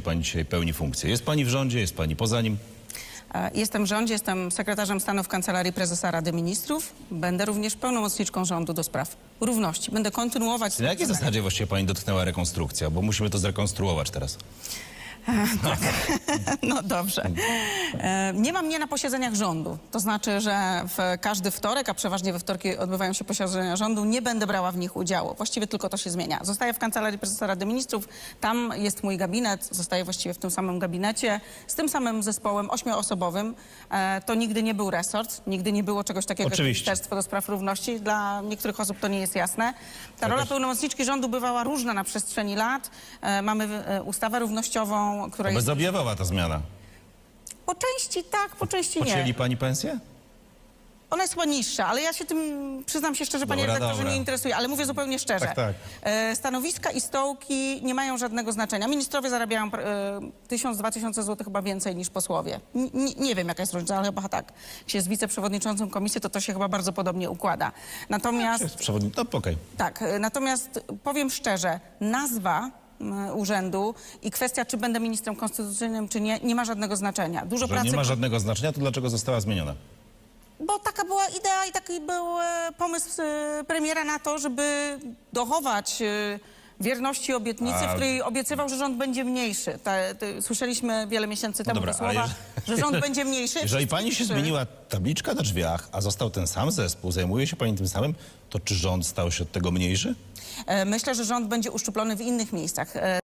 Pani dzisiaj pełni funkcję. Jest pani w rządzie, jest pani poza nim. E, Jestem w rządzie, jestem sekretarzem stanu w Kancelarii Prezesa Rady Ministrów. Będę również pełnomocniczką rządu do spraw równości. Będę kontynuować... Na jakiej zasadzie właściwie pani dotknęła rekonstrukcja? Bo musimy to zrekonstruować teraz. No dobrze. E, Nie ma mnie na posiedzeniach rządu. To znaczy, że w każdy wtorek, a przeważnie we wtorki odbywają się posiedzenia rządu, nie będę brała w nich udziału. Właściwie tylko to się zmienia. Zostaję w Kancelarii Prezesa Rady Ministrów. Tam jest mój gabinet. Zostaję właściwie w tym samym gabinecie. Z tym samym zespołem ośmioosobowym. E, To nigdy nie był resort. Nigdy nie było czegoś takiego jak. Ministerstwo do Spraw Równości. Dla niektórych osób to nie jest jasne. Ta rola też- pełnomocniczki rządu bywała różna na przestrzeni lat. E, Mamy ustawę równościową, która jest... Bezobjawowa ta zmiana. Po części tak, po części nie. Pocięli pani pensję? Ona jest chyba niższa, ale ja się tym, przyznam się szczerze, panie Dobra, redaktorze, dobra. nie interesuje, ale mówię zupełnie szczerze. Tak, tak. E, Stanowiska i stołki nie mają żadnego znaczenia. Ministrowie zarabiają e, 1000-2000 zł chyba więcej niż posłowie. N- nie- wiem, jaka jest różnica, ale chyba tak. Się jest wiceprzewodniczącym komisji, to to się chyba bardzo podobnie układa. Natomiast... Jest przewodnik. No okej. Tak, e, natomiast powiem szczerze, nazwa urzędu i kwestia, czy będę ministrem konstytucyjnym, czy nie, nie ma żadnego znaczenia. Dużo Że pracy... nie ma żadnego znaczenia, to dlaczego została zmieniona? Bo taka była idea i taki był e, pomysł e, premiera na to, żeby dochować e, wierności obietnicy, w której obiecywał, że rząd będzie mniejszy. Ta, te, słyszeliśmy wiele miesięcy temu dobra, te ale słowa, że rząd będzie mniejszy. Jeżeli pani się zmieniła tabliczka na drzwiach, a został ten sam zespół, zajmuje się pani tym samym, to czy rząd stał się od tego mniejszy? E, Myślę, że rząd będzie uszczuplony w innych miejscach. E,